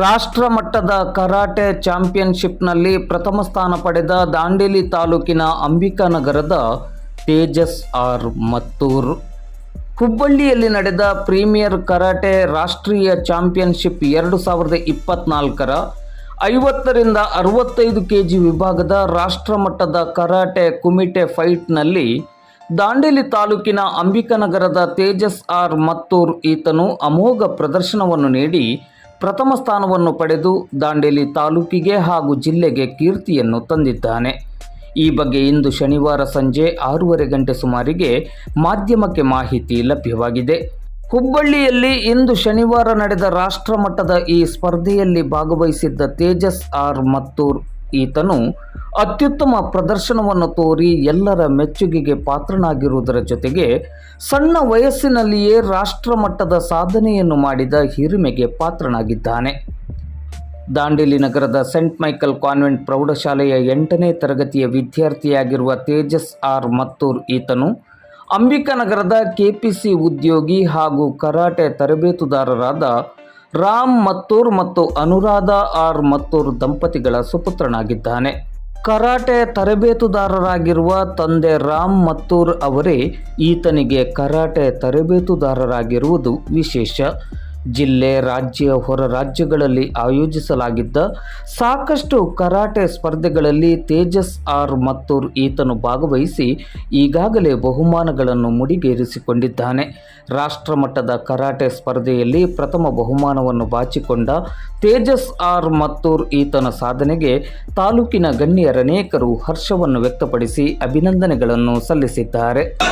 ರಾಷ್ಟ್ರ ಮಟ್ಟದ ಕರಾಟೆ ಚಾಂಪಿಯನ್ಶಿಪ್ನಲ್ಲಿ ಪ್ರಥಮ ಸ್ಥಾನ ಪಡೆದ ದಾಂಡೇಲಿ ತಾಲೂಕಿನ ಅಂಬಿಕಾನಗರದ ತೇಜಸ್ ಆರ್ ಮತ್ತೂರ್. ಹುಬ್ಬಳ್ಳಿಯಲ್ಲಿ ನಡೆದ ಪ್ರೀಮಿಯರ್ ಕರಾಟೆ ರಾಷ್ಟ್ರೀಯ ಚಾಂಪಿಯನ್ಶಿಪ್ ಎರಡು ಸಾವಿರದ ಇಪ್ಪತ್ನಾಲ್ಕರ ಐವತ್ತರಿಂದ ಅರವತ್ತೈದು ಕೆಜಿ ವಿಭಾಗದ ರಾಷ್ಟ್ರಮಟ್ಟದ ಕರಾಟೆ ಕುಮಿಟೆ ಫೈಟ್ನಲ್ಲಿ ದಾಂಡೇಲಿ ತಾಲೂಕಿನ ಅಂಬಿಕನಗರದ ತೇಜಸ್ ಆರ್ ಮತ್ತೂರ್ ಈತನು ಅಮೋಘ ಪ್ರದರ್ಶನವನ್ನು ನೀಡಿ ಪ್ರಥಮ ಸ್ಥಾನವನ್ನು ಪಡೆದು ದಾಂಡೇಲಿ ತಾಲೂಕಿಗೆ ಹಾಗೂ ಜಿಲ್ಲೆಗೆ ಕೀರ್ತಿಯನ್ನು ತಂದಿದ್ದಾನೆ. ಈ ಬಗ್ಗೆ ಇಂದು ಶನಿವಾರ ಸಂಜೆ ಆರೂವರೆ ಗಂಟೆ ಸುಮಾರಿಗೆ ಮಾಧ್ಯಮಕ್ಕೆ ಮಾಹಿತಿ ಲಭ್ಯವಾಗಿದೆ. ಹುಬ್ಬಳ್ಳಿಯಲ್ಲಿ ಇಂದು ಶನಿವಾರ ನಡೆದ ರಾಷ್ಟ್ರಮಟ್ಟದ ಈ ಸ್ಪರ್ಧೆಯಲ್ಲಿ ಭಾಗವಹಿಸಿದ್ದ ತೇಜಸ್ ಆರ್ ಮತ್ತೂರ್ ಈತನು ಅತ್ಯುತ್ತಮ ಪ್ರದರ್ಶನವನ್ನು ತೋರಿ ಎಲ್ಲರ ಮೆಚ್ಚುಗೆಗೆ ಪಾತ್ರನಾಗಿರುವುದರ ಜೊತೆಗೆ ಸಣ್ಣ ವಯಸ್ಸಿನಲ್ಲಿಯೇ ರಾಷ್ಟ್ರಮಟ್ಟದ ಸಾಧನೆಯನ್ನು ಮಾಡಿದ ಹಿರಿಮೆಗೆ ಪಾತ್ರನಾಗಿದ್ದಾನೆ. ದಾಂಡೇಲಿ ನಗರದ ಸೆಂಟ್ ಮೈಕಲ್ ಕಾನ್ವೆಂಟ್ ಪ್ರೌಢಶಾಲೆಯ ಎಂಟನೇ ತರಗತಿಯ ವಿದ್ಯಾರ್ಥಿಯಾಗಿರುವ ತೇಜಸ್ ಆರ್ ಮತ್ತೂರ್ ಈತನು ಅಂಬಿಕಾನಗರದ ಕೆಪಿಸಿ ಉದ್ಯೋಗಿ ಹಾಗೂ ಕರಾಟೆ ತರಬೇತುದಾರರಾದ ರಾಮ್ ಮತ್ತೂರ್ ಮತ್ತು ಅನುರಾಧ ಆರ್ ಮತ್ತೂರ್ ದಂಪತಿಗಳ ಸುಪುತ್ರನಾಗಿದ್ದಾನೆ. ಕರಾಟೆ ತರಬೇತುದಾರರಾಗಿರುವ ತಂದೆ ರಾಮ್ ಮತ್ತೂರ್ ಅವರೇ ಈತನಿಗೆ ಕರಾಟೆ ತರಬೇತುದಾರರಾಗಿರುವುದು ವಿಶೇಷ. ಜಿಲ್ಲೆ, ರಾಜ್ಯ, ಹೊರ ರಾಜ್ಯಗಳಲ್ಲಿ ಆಯೋಜಿಸಲಾಗಿದ್ದ ಸಾಕಷ್ಟು ಕರಾಟೆ ಸ್ಪರ್ಧೆಗಳಲ್ಲಿ ತೇಜಸ್ ಆರ್ ಮತ್ತೂರ್ ಈತನು ಭಾಗವಹಿಸಿ ಈಗಾಗಲೇ ಬಹುಮಾನಗಳನ್ನು ಮುಡಿಗೇರಿಸಿಕೊಂಡಿದ್ದಾನೆ. ರಾಷ್ಟ್ರಮಟ್ಟದ ಕರಾಟೆ ಸ್ಪರ್ಧೆಯಲ್ಲಿ ಪ್ರಥಮ ಬಹುಮಾನವನ್ನು ಬಾಚಿಕೊಂಡ ತೇಜಸ್ ಆರ್ ಮತ್ತೂರ್ ಈತನ ಸಾಧನೆಗೆ ತಾಲೂಕಿನ ಗಣ್ಯರನೇಕರು ಹರ್ಷವನ್ನು ವ್ಯಕ್ತಪಡಿಸಿ ಅಭಿನಂದನೆಗಳನ್ನು ಸಲ್ಲಿಸಿದ್ದಾರೆ.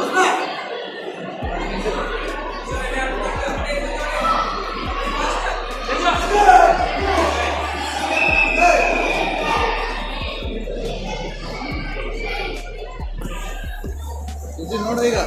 ಇದು ನೋಡು ಈಗ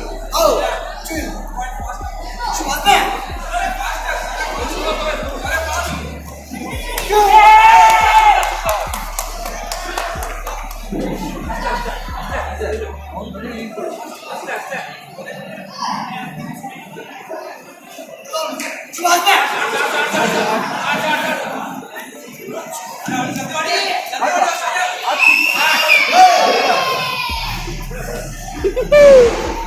Woohoo!